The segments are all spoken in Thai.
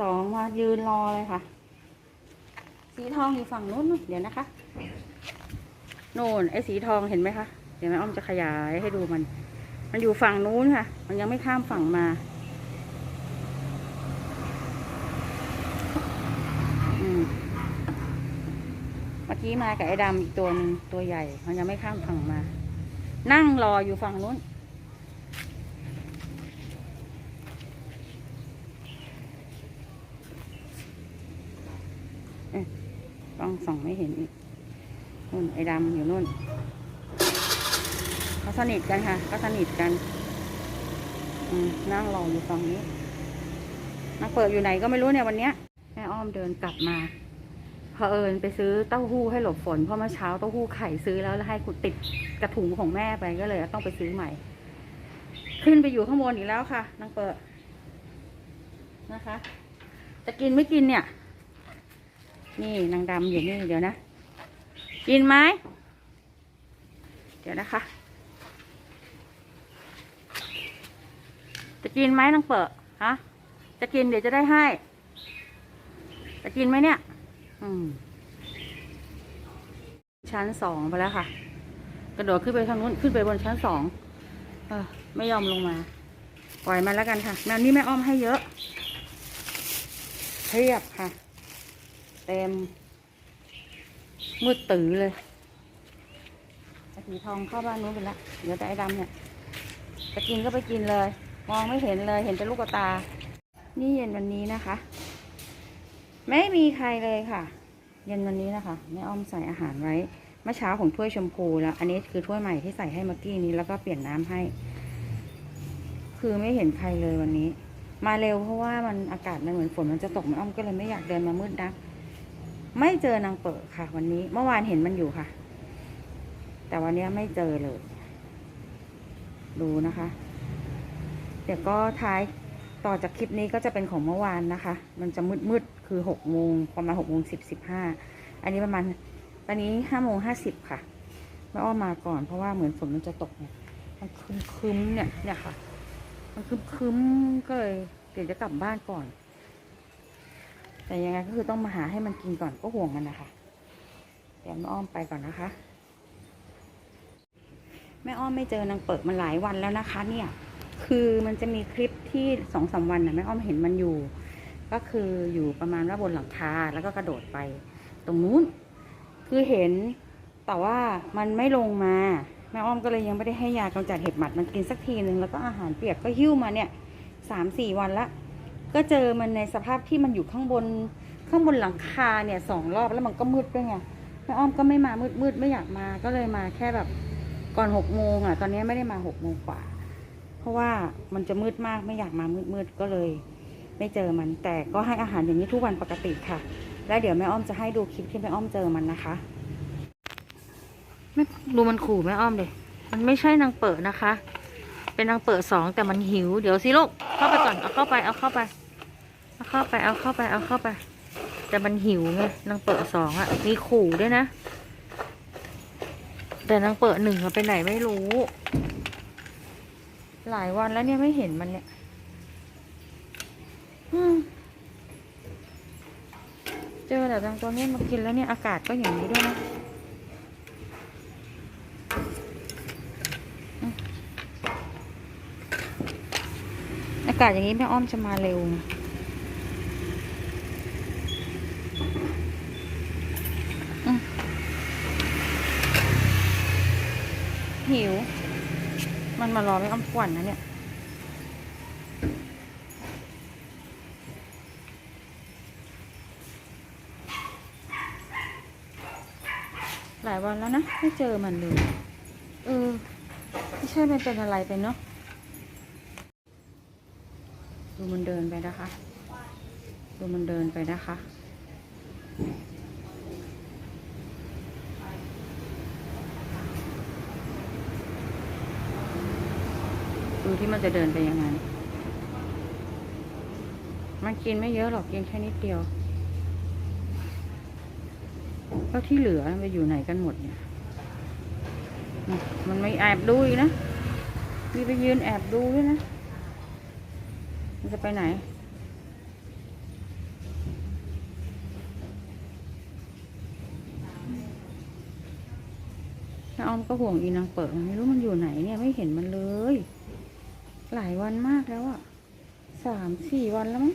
สองมายืนรอเลยค่ะ สีทองอยู่ฝั่งนู้น เดี๋ยวนะคะ โน่นไอ้สีทองเห็นไหมคะ เดี๋ยวแม่อ้อมจะขยายให้ดูมัน มันอยู่ฝั่งนู้นค่ะ มันยังไม่ข้ามฝั่งมาอืมเมื่อกี้มากับไอ้ดำอีกตัวหนึ่งตัวใหญ่ มันยังไม่ข้ามฝั่งมา นั่งรออยู่ฝั่งนู้น องส่องไม่เห็นอีกนู่นไอ้ดำอยู่นู่นเขาสนิทกันค่ะ ก็สนิทกันอนั่งรออยู่ฝั่งนี้นักเปิดอยู่ไหนก็ไม่รู้เนี่ยวันเนี้ยแม่อ้อมเดินกลับมาเผอิญไปซื้อเต้าหู้ให้หลบฝนเพราะเมื่อเช้าเต้าหู้ไข่ซื้อแล้วแล้วให้ติดกระถุงของแม่ไปก็เลยต้องไปซื้อใหม่ ขึ้นไปอยู่ข้างบนอีกแล้วค่ะนางเปิดนะคะ จะกินไม่กินเนี่ย นี่นางดำอยู่นี่เดี๋ยวนะ กินไหมเดี๋ยวนะคะ จะกินไหมนางเปิดฮะ จะกินเดี๋ยวจะได้ให้ จะกินไหมเนี่ย อืม ชั้นสองไปแล้วค่ะ กระโดดขึ้นไปทางนู้นขึ้นไปบนชั้นสองออไม่ยอมลงมา ปล่อยมันแล้วกันค่ะแมวนี้แม่อ้อมให้เยอะเทียบค่ะ ต็ม มืดตื่อเลยไอ้สีทองเข้าบ้านนู้นไปล้วเดี๋ยวแต่ไอ้ดำเนี่ยจะกินก็ไปกินเลย มองไม่เห็นเลยเห็นแต่ลูกตา นี่เย็นวันนี้นะคะ ไม่มีใครเลยค่ะ เย็นวันนี้นะคะแม่อ้อมใส่อาหารไว้เมื่อเช้าของถ้วยชมพูแล้ว อันนี้คือถ้วยใหม่ที่ใส่ให้เมื่อกี้นี้แล้วก็เปลี่ยนน้ำให้ คือไม่เห็นใครเลยวันนี้ มาเร็วเพราะว่ามันอากาศมันเหมือนฝนมันจะตกแม่อ้อมก็เลยไม่อยากเดินมามืดนัก ไม่เจอนางเปิดค่ะ วันนี้เมื่อวานเห็นมันอยู่ค่ะ แต่วันนี้ไม่เจอเลย ดูนะคะ เดี๋ยวก็ท้ายต่อจากคลิปนี้ก็จะเป็นของเมื่อวานนะคะ มันจะมืดมืดๆคือหกโมงประมาณหกโมงสิบสิบห้าอันนี้ประมาณตอนนี้ห้าโมงห้าสิบค่ะแม่อ้อมมาก่อนเพราะว่าเหมือนฝนมันจะตกเนี่ยมันคึมคึมๆเนี่ยเนี่ยค่ะ มันคึมคึมๆก็เลยเดี๋ยวจะกลับบ้านก่อน แต่ยังไงก็คือต้องมาหาให้มันกินก่อนก็ห่วงมันนะคะเดี๋ยวแม่อ้อมไปก่อนนะคะ แม่อ้อมไม่เจอนางเปิดมาหลายวันแล้วนะคะ เนี่ย คือมันจะมีคลิปที่สองสามวันนะแม่อ้อมเห็นมันอยู่ ก็คืออยู่ประมาณว่าบนหลังคาแล้วก็กระโดดไป ตรงนู้น คือเห็นแต่ว่ามันไม่ลงมาแม่อ้อมก็เลยยังไม่ได้ให้ยากำจัดเห็บหมัดมันกินสักทีหนึ่งแล้วก็อาหารเปียกก็หิ้วมาเนี่ยสามสี่วันละ ก็เจอมันในสภาพที่มันอยู่ข้างบนข้างบนหลังคาเนี่ยสองรอบแล้วมันก็มืดด้วยไงแม่อ้อมก็ไม่มามืดมืดไม่อยากมาก็เลยมาแค่แบบก่อนหกโมงอะ ตอนนี้ไม่ได้มาหกโมงกว่า เพราะว่ามันจะมืดมากไม่อยากมามืดมืดก็เลย ไม่เจอมันแต่ก็ให้อาหารอย่างนี้ทุกวันปกติค่ะ แล้วเดี๋ยวแม่อ้อมจะให้ดูคลิปที่แม่อ้อมเจอมันนะคะไม่ดูมันขู่แม่อ้อมเลยมันไม่ใช่นางเปิดนะคะ เป็นนางเปิดสองแต่มันหิว เดี๋ยวสิลูกเข้าไปก่อนเอาเข้าไปเอาเข้าไป เอาเข้าไปเอาเข้าไปเอาเข้าไป แต่มันหิวไงนางเปิดสองอะมีขู่ด้วยนะ แต่นางเปิดหนึ่งอะไปไหนไม่รู้ หลายวันแล้วเนี่ยไม่เห็นมันเนี่ยเจอแต่ตรงตัวนี้มากินแล้วเนี่ยอากาศก็อย่างนี้ด้วยนะอืมอากาศอย่างนี้แม่อ้อมจะมาเร็ว หิว มันมารอไม่อ้อมกวนนะเนี่ย หลายวันแล้วนะ ไม่เจอมันเลย เออ ไม่ใช่มันเป็นอะไรไปเนาะ ดูมันเดินไปนะคะ ดูมันเดินไปนะคะูที่มันจะเดินไปยังไง มันกินไม่เยอะหรอกกินแค่นิดเดียว ก็ที่เหลือไปอยู่ไหนกันหมดเนี่ย มันไม่แอบดูอีกนะ มีไปยืนแอบดูด้วยนะ มันจะไปไหนน้าออมก็ห่วงอีนางเปิดไม่รู้มันอยู่ไหนเนี่ยไม่เห็นมันเลย หลายวันมากแล้วอะสามสี่วันแล้วมั้ง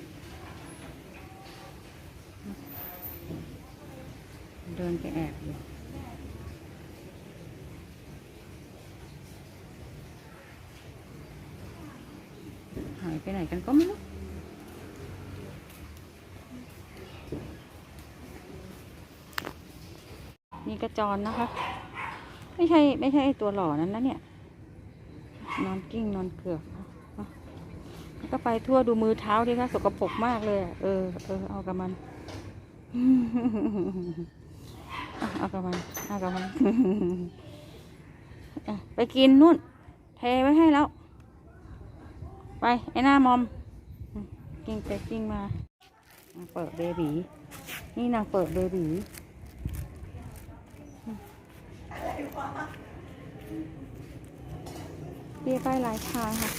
เดินไปแอบอยู่หายไปไหนกันก็ไม่รู้นี่กระจรนะคะ ไม่ใช่ไม่ใช่ตัวหล่อนั้นนะเนี่ย นอนกิ้งนอนเกือก ก็ไปทั่วดูมือเท้าดิคะสกปรกมากเลย เออเออเอากับมันเอากับมันเอากับมันไปกินนู่น เทไว้ให้แล้ว ไป ไอ้หน้ามอม กิ้งไปกิ้งมา เปิดเบบีนี่นางเปิดเบบีเรียไปหลายทางค่ะ